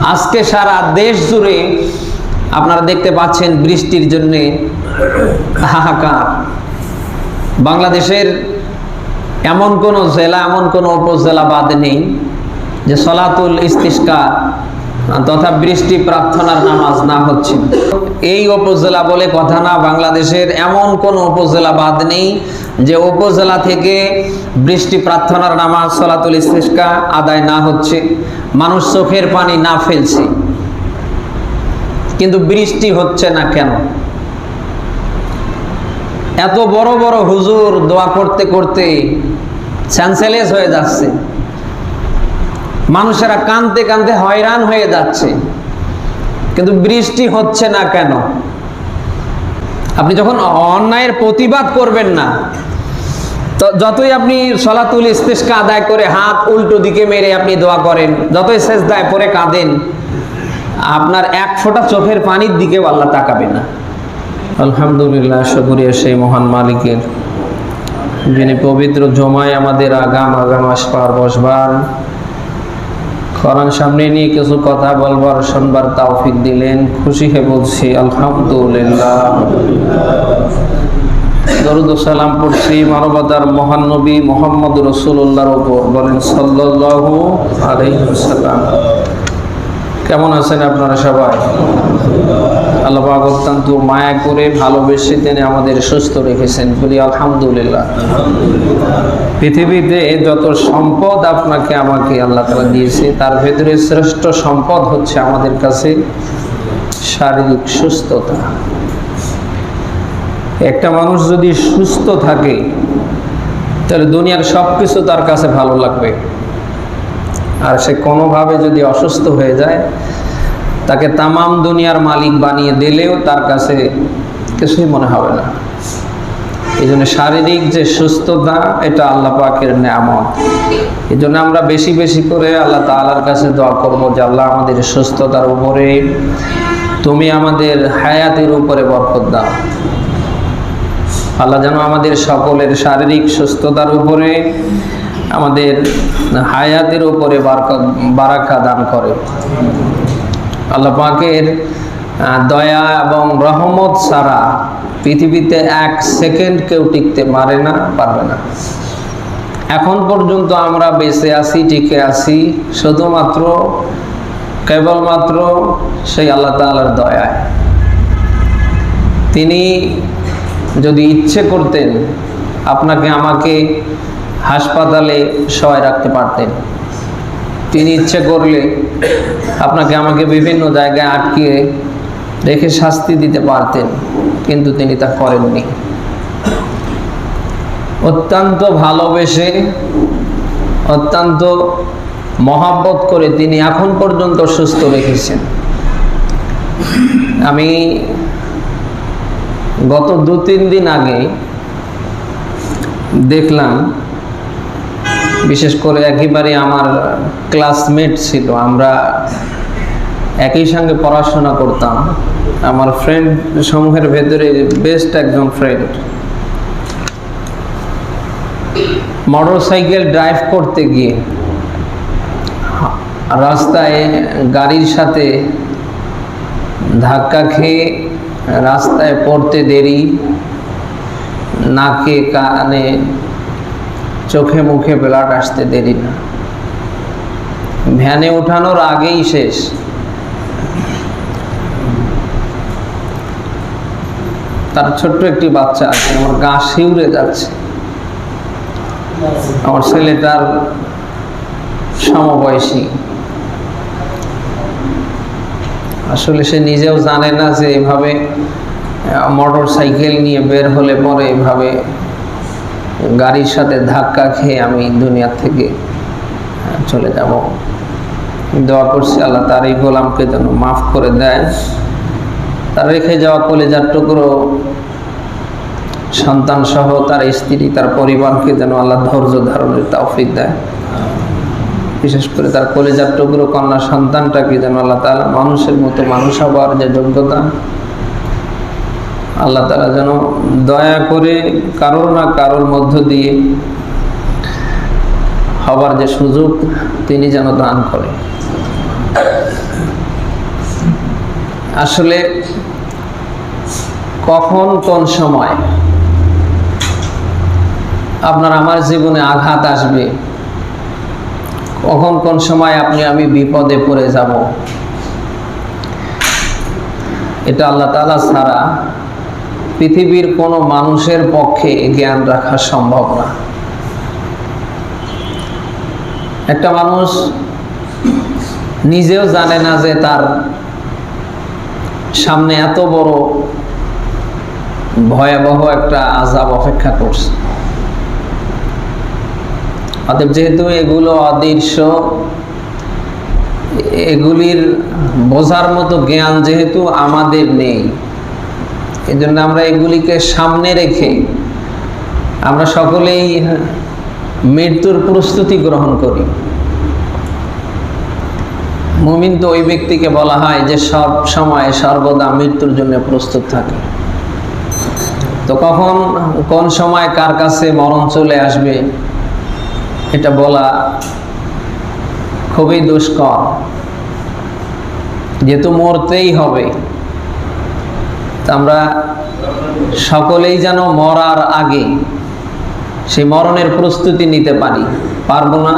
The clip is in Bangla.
আজকে সারা দেশ জুড়ে আপনারা দেখতে পাচ্ছেন বৃষ্টির জন্য হাহাকার। বাংলাদেশের এমন কোন জেলা, এমন কোন উপজেলা বাদ নেই যে সলাতুল ইস্তিস্কা তথা বৃষ্টি প্রার্থনার নামাজ না হচ্ছে। এই উপজেলা বলে কথা না, বাংলাদেশের এমন কোন উপজেলা বাদ নেই যে উপজেলা থেকে বৃষ্টি প্রার্থনার নামাজ, সলাতুল ইস্তিস্কা আদায় না হচ্ছে। মানুষ চোখের পানি না ফেলছে। কিন্তু বৃষ্টি হচ্ছে না কেন? এত বড় বড় হুজুর দোয়া করতে করতে স্যান্সেলেস হয়ে যাচ্ছে। মানুষেরা কানতে কানতে হয়রান হয়ে যাচ্ছে। কিন্তু বৃষ্টি হচ্ছে না কেন? আপনি যখন অন্যায়ের প্রতিবাদ করবেন না, তো যতই আপনি সলাতুল ইস্তেস্কা আদায় করে হাত উল্টো দিকে মেরে আপনি দোয়া করেন, যতই শেষ দায় পরে কাঁদেন, আপনার এক ফোঁটা চোখের পানির দিকেও আল্লাহ তাকাবে না। আলহামদুলিল্লাহ, শুকরিয়া সেই মহান মালিকের। যিনি পবিত্র জমায় আমাদের আগাম আগাম আসবার বসবার কোরআন সামনে নিয়ে কিছু কথা বলবার, শুনবার তাওফিক দিলেন। খুশি হয়ে বলছি, আলহামদুলিল্লাহ। দরুদ পড়ছি মানবতার মহান নবী মোহাম্মদ রসুল্লাহর উপর। বলেন সাল্লাহ আলহিম কেমন আছেন আপনারা সবাই? আল্লাহ অত্যন্ত মায়া করে ভালোবেসে তিনি আমাদের সুস্থ রেখেছেন। বলি, আলহামদুলিল্লাহ। পৃথিবীতে যত সম্পদ আপনাকে আমাকে আল্লাহ তালা দিয়েছে, তার ভেতরে শ্রেষ্ঠ সম্পদ হচ্ছে আমাদের কাছে শারীরিক সুস্থতা। একটা মানুষ যদি সুস্থ থাকে, তাহলে দুনিয়ার সব কিছু তার কাছে ভালো লাগবে। আর সে কোনোভাবে যদি অসুস্থ হয়ে যায়, তাকে তামাম দুনিয়ার মালিক বানিয়ে দিলেও তার কাছে কিছুই মনে হবে না। এই জন্য শারীরিক যে সুস্থতা, এটা আল্লাহ পাকের নেয়ামত। এই জন্য আমরা বেশি বেশি করে আল্লাহ তালার কাছে দোয়া করব যে, আল্লাহ আমাদের সুস্থতার উপরে, তুমি আমাদের হায়াতের উপরে বরকত দাও। আল্লাহ যেন আমাদের সকলের শারীরিক সুস্থতার উপরে আমাদের হায়াতের উপরে বারাকা দান করে। আল্লাহ পাকের দয়া এবং রহমত ছাড়া পৃথিবীতে এক সেকেন্ড কেউ টিকতে পারে না, পারবে না। এখন পর্যন্ত আমরা বেঁচে আছি, টিকে আছি, শুধুমাত্র, কেবলমাত্র সেই আল্লাহ তালার দয়ায়। তিনি যদি ইচ্ছে করতেন, আপনাকে আমাকে হাসপাতালে সবাই রাখতে পারতেন। তিনি ইচ্ছে করলে আপনাকে আমাকে বিভিন্ন জায়গায় আটকিয়ে রেখে শাস্তি দিতে পারতেন, কিন্তু তিনি তা করেননি। অত্যন্ত ভালোবেসে, অত্যন্ত মহাব্বত করে তিনি এখন পর্যন্ত সুস্থ রেখেছেন। আমি গত দু তিন দিন আগে দেখলাম বিশেষ করে একেবারে আমার ক্লাসমেট ছিল। আমরা একই সঙ্গে পড়াশোনা করতাম। আমার ফ্রেন্ড সমূহের ভেতরে বেস্ট একজন ফ্রেন্ড মোটর সাইকেল ড্রাইভ করতে গিয়ে রাস্তায় গাড়ির সাথে ধাক্কা খেয়ে রাস্তায় পড়তে দেরি, নাকে কানে চোখে মুখে ব্লাড আসতে দেরি না। ভ্যানে ওঠানোর আগেই শেষ। তার ছোট্ট একটি বাচ্চা আছে, আমার গা শিউরে যাচ্ছে। আমার ছেলেটার সমবয়সী। আসলে সে নিজেও জানে না যে এভাবে মোটর সাইকেল নিয়ে বের হলে পরে এভাবে গাড়ির সাথে ধাক্কা খেয়ে আমি দুনিয়া থেকে চলে যাব। দোয়া করছি আল্লাহ তার এই গোলামকে যেন মাফ করে দেয়। তার রেখে যাওয়া কলেজার টুকরো সন্তান সহ তার স্ত্রী, তার পরিবারকে যেন আল্লাহ ধৈর্য ধারণের তৌফিক দেয়। বিশেষ করে তার কলেজার টুকরো কন্যা সন্তানটাকে যেন আল্লাহ তালা মানুষের মতো মানুষ হবার যে যোগ্যতা আল্লাহ তালা যেন দয়া করে কারোর না কারোর মধ্য দিয়ে হবার যে সুযোগ তিনি যেন দান করে। আসলে কখন কোন সময় আপনার আমার জীবনে আঘাত আসবে, কখন কোন সময় আপনি আমি বিপদে পড়ে যাব, এটা আল্লাহ তালা ছাড়া পৃথিবীর কোনো মানুষের পক্ষে জ্ঞান রাখা সম্ভব না। একটা মানুষ নিজেও জানে না যে তার সামনে এত বড় ভয়াবহ একটা আজাব অপেক্ষা করছে। অতএব যেহেতু এগুলো অদৃশ্য, এগুলির বোঝার মতো জ্ঞান যেহেতু আমাদের নেই এই জন্য আমরা এগুলিকে সামনে রেখে আমরা সকলেই মৃত্যুর প্রস্তুতি গ্রহণ করি। মুমিন তো ওই ব্যক্তিকে বলা হয় যে সব সময় সর্বদা মৃত্যুর জন্য প্রস্তুত থাকে। তো কখন, কোন সময় কার কাছে মরণ চলে আসবে এটা বলা খুবই দুষ্কর। যেহেতু মরতেই হবে আমরা সকলেই যেন মরার আগে সেই মরণের প্রস্তুতি নিতে পারি। পারব না?